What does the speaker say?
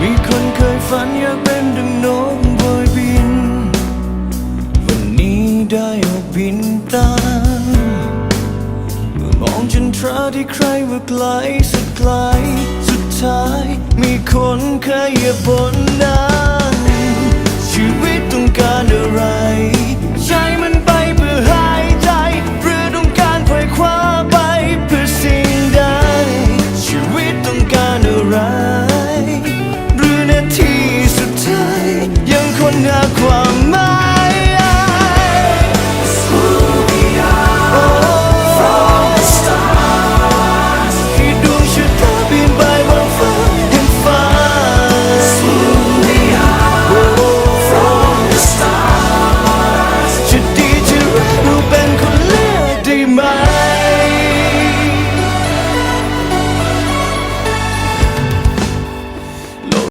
มีคนเคยฝันอยากเป็นดังนกบอยบิน วันนี้ได้ออกบินตามเมื่อมองจนทราที่ใครว่าไกลสุดไกล สุดท้าย มีคนเคยเหยียบนนั้นชีวิตต้องการอะไรใช้มันไปเพื่อหายใจ หรือต้องการไขว่ความไปเพื่อสิ่งใดชีวิตต้องการอะไร